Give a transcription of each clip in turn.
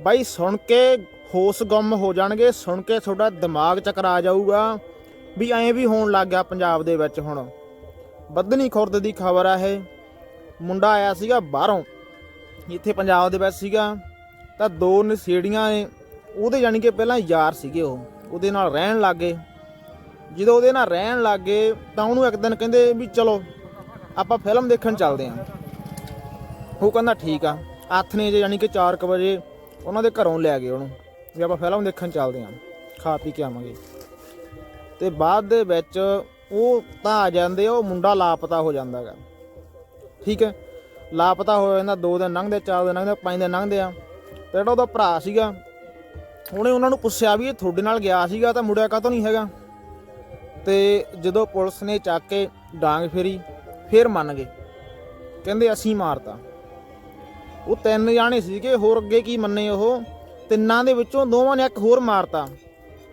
ਬਾਈ ਸੁਣ ਕੇ ਹੋਸ਼ ਗੁੰਮ ਹੋ ਜਾਣਗੇ, ਸੁਣ ਕੇ ਤੁਹਾਡਾ ਦਿਮਾਗ ਚੱਕਰਾ ਜਾਊਗਾ ਵੀ ਐਂ ਵੀ ਹੋਣ ਲੱਗ ਗਿਆ ਪੰਜਾਬ ਦੇ ਵਿੱਚ ਹੁਣ। ਬੱਦਨੀ ਖੁਰਦ ਦੀ ਖਬਰ ਆ ਇਹ। ਮੁੰਡਾ ਆਇਆ ਸੀਗਾ ਬਾਹਰੋਂ, ਇੱਥੇ ਪੰਜਾਬ ਦੇ ਵਿੱਚ ਸੀਗਾ, ਤਾਂ ਦੋ ਨਸ਼ੇੜੀਆਂ ਨੇ, ਉਹਦੇ ਜਾਨੀ ਕਿ ਪਹਿਲਾਂ ਯਾਰ ਸੀਗੇ ਉਹ, ਉਹਦੇ ਨਾਲ ਰਹਿਣ ਲੱਗੇ। ਜਦੋਂ ਉਹਦੇ ਨਾਲ ਰਹਿਣ ਲੱਗੇ, ਤਾਂ ਉਹਨੂੰ ਇੱਕ ਦਿਨ ਕਹਿੰਦੇ ਵੀ ਚਲੋ, ਆਪਾਂ ਫਿਲਮ ਦੇਖਣ ਚੱਲਦੇ ਆਂ। ਉਹ ਕਹਿੰਦਾ ਠੀਕ ਆ ਆਥਨੇ ਜੇ ਯਾਨੀ ਕਿ 4:00 ਵਜੇ ਉਹਨਾਂ ਦੇ ਘਰੋਂ ਲੈ ਗਏ ਉਹਨੂੰ। ਵੀ ਆਪਾਂ ਫਿਲਮ ਦੇਖਣ ਚੱਲਦੇ ਆਂ ਖਾ ਪੀ ਕੇ ਆਵਾਂਗੇ। ਤੇ ਬਾਅਦ ਦੇ ਵਿੱਚ ਉਹ ਤਾਂ ਆ ਜਾਂਦੇ ਆ, ਉਹ ਮੁੰਡਾ ਲਾਪਤਾ ਹੋ ਜਾਂਦਾ ਹੈਗਾ। ਠੀਕ ਹੈ? ਲਾਪਤਾ ਹੋ ਜਾਂਦਾ ਦੋ ਦਿਨ ਲੰਘਦੇ ਚਾਰ ਦਿਨ ਲੰਘਦੇ ਪੰਜ ਦਿਨ ਲੰਘਦੇ ਆ। ਤੇ ਜਿਹੜਾ ਉਹਦਾ ਭਰਾ ਸੀਗਾ ਉਹਨੇ ਉਹਨਾਂ ਨੂੰ ਪੁੱਛਿਆ ਵੀ ਇਹ ਤੁਹਾਡੇ ਨਾਲ ਗਿਆ ਸੀਗਾ ਤਾਂ ਮੁੜਿਆ ਕਾਹਤੋਂ ਨਹੀਂ ਹੈਗਾ? ਤੇ ਜਦੋਂ ਪੁਲਿਸ ਨੇ ਚੱਕ ਕੇ ਡਾਂਗ ਫੇਰੀ ਫੇਰ ਮੰਨ ਗਏ। ਕਹਿੰਦੇ ਅਸੀਂ ਮਾਰਤਾ। ਉਹ ਤਿੰਨ ਜਾਣੇ ਸੀਗੇ, ਹੋਰ ਅੱਗੇ ਕੀ ਮੰਨੇ ਉਹ? ਤਿੰਨਾਂ ਦੇ ਵਿੱਚੋਂ ਦੋਵਾਂ ਨੇ ਇੱਕ ਹੋਰ ਮਾਰਤਾ,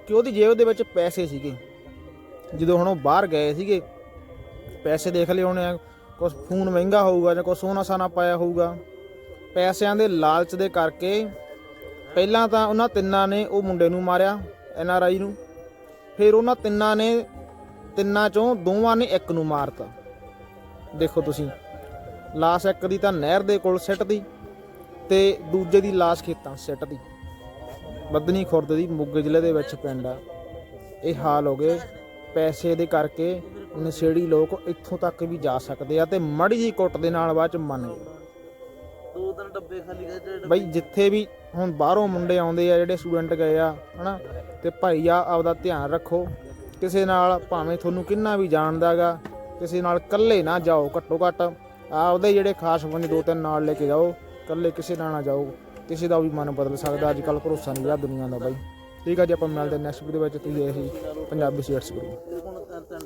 ਕਿ ਉਹਦੀ ਜੇਬ ਦੇ ਵਿੱਚ ਪੈਸੇ ਸੀਗੇ। ਜਦੋਂ ਹੁਣ ਉਹ ਬਾਹਰ ਗਏ ਸੀਗੇ, ਪੈਸੇ ਦੇਖ ਲਏ ਉਹਨੇ ਕੁਝ ਫੋਨ ਮਹਿੰਗਾ ਹੋਊਗਾ ਜਾਂ ਕੁਝ ਸੋਨਾ ਸਾਨਾ ਪਾਇਆ ਹੋਊਗਾ। ਪੈਸਿਆਂ ਦੇ ਲਾਲਚ ਦੇ ਕਰਕੇ ਪਹਿਲਾਂ ਤਾਂ ਉਹਨਾਂ ਤਿੰਨਾਂ ਨੇ ਉਹ ਮੁੰਡੇ ਨੂੰ ਮਾਰਿਆ, ਐਨ ਆਰ ਆਈ ਨੂੰ। ਫਿਰ ਉਹਨਾਂ ਤਿੰਨਾਂ ਨੇ, ਤਿੰਨਾਂ ਚੋਂ ਦੋਵਾਂ ਨੇ ਇੱਕ ਨੂੰ ਮਾਰਤਾ। ਦੇਖੋ ਤੁਸੀਂ, ਲਾਸ਼ ਇੱਕ ਦੀ ਤਾਂ ਨਹਿਰ ਦੇ ਕੋਲ ਸਿੱਟਦੀ ਤੇ ਦੂਜੇ ਦੀ ਲਾਸ਼ ਖੇਤਾਂ 'ਚ ਸਿੱਟਦੀ ਬੱਦਨੀ ਖੁਰਦ ਦੀ ਮੋਗੇ ਜ਼ਿਲ੍ਹੇ ਦੇ ਵਿੱਚ ਪਿੰਡ ਆ। ਇਹ ਹਾਲ ਹੋ ਗਏ। ਪੈਸੇ ਦੇ ਕਰਕੇ ਨਸ਼ੇੜੀ ਲੋਕ ਇੱਥੋਂ ਤੱਕ ਵੀ ਜਾ ਸਕਦੇ ਆ ਤੇ ਮੜੀ ਜੀ ਕੁੱਟ ਦੇ ਨਾਲ ਬਾਅਦ ਚ ਮੰਨ ਗਏ। ਦੋ ਤਿੰਨ ਡੱਬੇ ਖਾਲੀ ਜਿਹੜੇ ਬਈ ਜਿੱਥੇ ਵੀ ਹੁਣ ਬਾਹਰੋਂ ਮੁੰਡੇ ਆਉਂਦੇ ਆ ਜਿਹੜੇ ਸਟੂਡੈਂਟ ਗਏ ਆ ਹਨਾ? ਤੇ ਭਾਈ ਆ ਆਪਦਾ ਧਿਆਨ ਰੱਖੋ। ਕਿਸੇ ਨਾਲ ਭਾਵੇਂ ਤੁਹਾਨੂੰ ਕਿੰਨਾ ਵੀ ਜਾਣਦਾਗਾ ਕਿਸੇ ਨਾਲ ਇਕੱਲੇ ਨਾ ਜਾਓ ਘੱਟੋ ਘੱਟ। ਆਪਦੇ ਜਿਹੜੇ ਖਾਸ ਬੰਦੇ ਦੋ ਤਿੰਨ ਨਾਲ ਲੈ ਕੇ ਜਾਓ। ਇਕੱਲੇ ਕਿਸੇ ਨਾਲ ਨਾ ਜਾਓ, ਕਿਸੇ ਦਾ ਵੀ ਮਨ ਬਦਲ ਸਕਦਾ, ਅੱਜ ਕੱਲ ਭਰੋਸਾ ਨਹੀਂ ਰਿਹਾ ਦੁਨੀਆ ਦਾ ਬਾਈ। ਠੀਕ ਆ ਜੀ, ਆਪਾਂ ਮਿਲਦੇ ਨੈਕਸਟ ਵੀਡੀਓ ਵਿੱਚ, ਤੁਸੀਂ ਇਹ ਪੰਜਾਬੀ ਸ਼ੇਅਰਸ ਕਰੋ